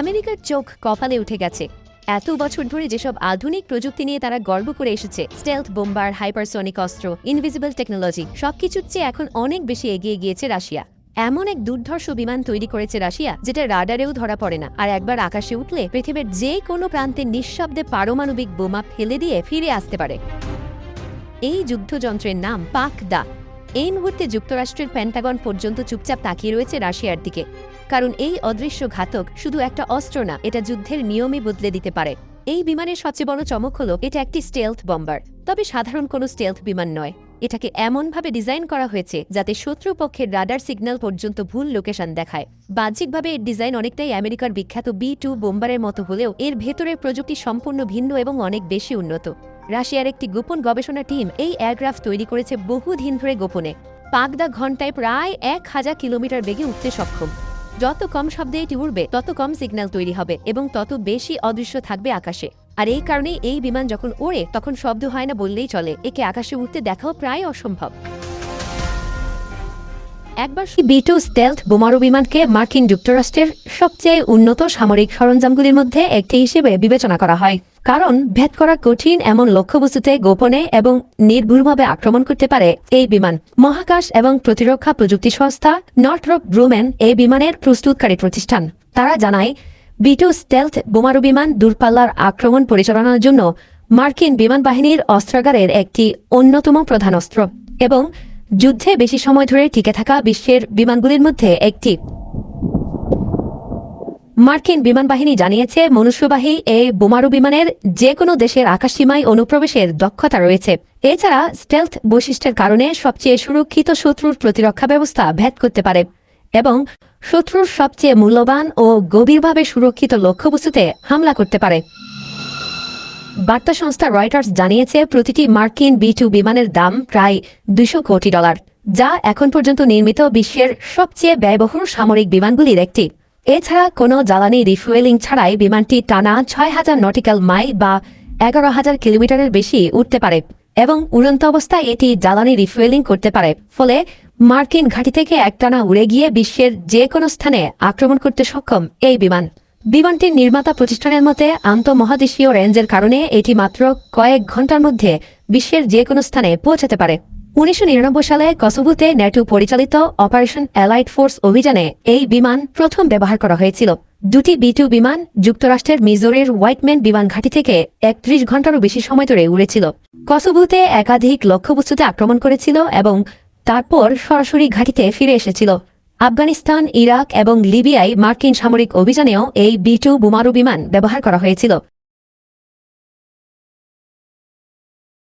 আমেরিকার চোখ কপালে উঠে গেছে। এত বছর ধরে যেসব আধুনিক প্রযুক্তি নিয়ে তারা গর্ব করে এসেছে, স্টেলথ, বোম্বার, হাইপারসনিক অস্ত্র, ইনভিজিবল টেকনোলজি, সবকিছুর চেয়ে এখন অনেক বেশি এগিয়ে গিয়েছে রাশিয়া। এমন এক দুর্ধর্ষ বিমান তৈরি করেছে রাশিয়া, যেটা রাডারেও ধরা পড়ে না, আর একবার আকাশে উঠলে পৃথিবীর যে কোনো প্রান্তে নিঃশব্দে পারমাণবিক বোমা ফেলে দিয়ে ফিরে আসতে পারে। এই যুদ্ধযন্ত্রের নাম পাক দা। এই মুহূর্তে যুক্তরাষ্ট্রের প্যান্টাগন পর্যন্ত চুপচাপ তাকিয়ে রয়েছে রাশিয়ার দিকে। কারণ এই অদৃশ্য ঘাতক শুধু একটা অস্ত্র না, এটা যুদ্ধের নিয়মই বদলে দিতে পারে। এই বিমানের সবচেয়ে বড় চমক হলো, এটা একটি স্টেলথ বম্বার তবে সাধারণ কোনো স্টেলথ বিমান নয়। এটাকে এমনভাবে ডিজাইন করা হয়েছে যাতে শত্রুপক্ষের রাডার সিগন্যাল পর্যন্ত ভুল লোকেশন দেখায়। বাহ্যিকভাবে এর ডিজাইন অনেকটাই আমেরিকার বিখ্যাত বি টু বোম্বারের মতো হলেও এর ভেতরের প্রযুক্তি সম্পূর্ণ ভিন্ন এবং অনেক বেশি উন্নত। রাশিয়ার একটি গোপন গবেষণা টিম এই এয়ারক্রাফট তৈরি করেছে বহুদিন ধরে গোপনে। পাকদা ঘন্টায় প্রায় এক হাজার কিলোমিটার বেগে উঠতে সক্ষম। যত কম শব্দে এটি উড়বে, তত কম সিগন্যাল তৈরি হবে এবং তত বেশি অদৃশ্য থাকবে আকাশে। আর এই কারণেই এই বিমান যখন ওড়ে, তখন শব্দ হয় না বললেই চলে। একে আকাশে উঠতে দেখাও প্রায় অসম্ভব। একবার বি টু স্টেলথ বোমারু বিমানকে মার্কিন যুক্তরাষ্ট্রের সবচেয়ে উন্নত সামরিক সরঞ্জামগুলির মধ্যে একটি হিসেবে বিবেচনা করা হয়। কারণ, ভেদ করা কঠিন এমন লক্ষ্যবস্তুতে গোপনে এবং নির্ভুলভাবে আক্রমণ করতে পারে এই বিমান। মহাকাশ এবং প্রতিরক্ষা প্রযুক্তি সংস্থা নর্থরপ ব্রুম্যান এই বিমানের প্রস্তুতকারী প্রতিষ্ঠান। তারা জানায় বি টু স্টেলথ বোমারু বিমান দূরপাল্লার আক্রমণ পরিচালনার জন্য মার্কিন বিমান বাহিনীর অস্ত্রাগারের একটি অন্যতম প্রধান অস্ত্র এবং যুদ্ধে বেশি সময় ধরে টিকে থাকা বিশ্বের বিমানগুলির মধ্যে একটি। মার্কিন বিমান বাহিনী জানিয়েছে, মনুষ্যবাহী এই বোমারু বিমানের যে কোনো দেশের আকাশসীমায় অনুপ্রবেশের দক্ষতা রয়েছে। এছাড়া স্টেলথ বৈশিষ্ট্যের কারণে সবচেয়ে সুরক্ষিত শত্রুর প্রতিরক্ষা ব্যবস্থা ভেদ করতে পারে এবং শত্রুর সবচেয়ে মূল্যবান ও গভীরভাবে সুরক্ষিত লক্ষ্যবস্তুতে হামলা করতে পারে। বার্তা সংস্থা রয়টার্স জানিয়েছে, প্রতিটি মার্কিন বি টু বিমানের দাম প্রায় দুশো কোটি ডলার, যা এখন পর্যন্ত নির্মিত বিশ্বের সবচেয়ে ব্যয়বহুল সামরিক বিমানগুলির একটি। এছাড়া কোনো জ্বালানি রিফুয়েলিং ছাড়াই বিমানটি টানা ছয় হাজার নটিক্যাল মাইল বা এগারো হাজার কিলোমিটারের বেশি উঠতে পারে এবং উড়ন্ত অবস্থায় এটি জ্বালানি রিফুয়েলিং করতে পারে। ফলে মার্কিন ঘাঁটি থেকে একটানা উড়ে গিয়ে বিশ্বের যে কোনো স্থানে আক্রমণ করতে সক্ষম এই বিমান। বিমানটির নির্মাতা প্রতিষ্ঠানের মতে, আন্তঃমহাদেশীয় রেঞ্জের কারণে এটি মাত্র কয়েক ঘণ্টার মধ্যে বিশ্বের যে কোনো স্থানে পৌঁছাতে পারে। উনিশশো নিরানব্বই সালে কসোভোতে ন্যাটো পরিচালিত অপারেশন অ্যালাইড ফোর্স অভিযানে এই বিমান প্রথম ব্যবহার করা হয়েছিল। দুটি বি বিমান যুক্তরাষ্ট্রের মিজোরের হোয়াইটম্যান বিমান ঘাঁটি থেকে একত্রিশ ঘন্টারও বেশি সময় ধরে উড়েছিল। কসোভোতে একাধিক লক্ষ্যবস্তুতে আক্রমণ করেছিল এবং তারপর সরাসরি ঘাঁটিতে ফিরে এসেছিল। আফগানিস্তান, ইরাক এবং লিবিয়ায় মার্কিন সামরিক অভিযানেও এই বি টু বোমারু বিমান ব্যবহার করা হয়েছিল।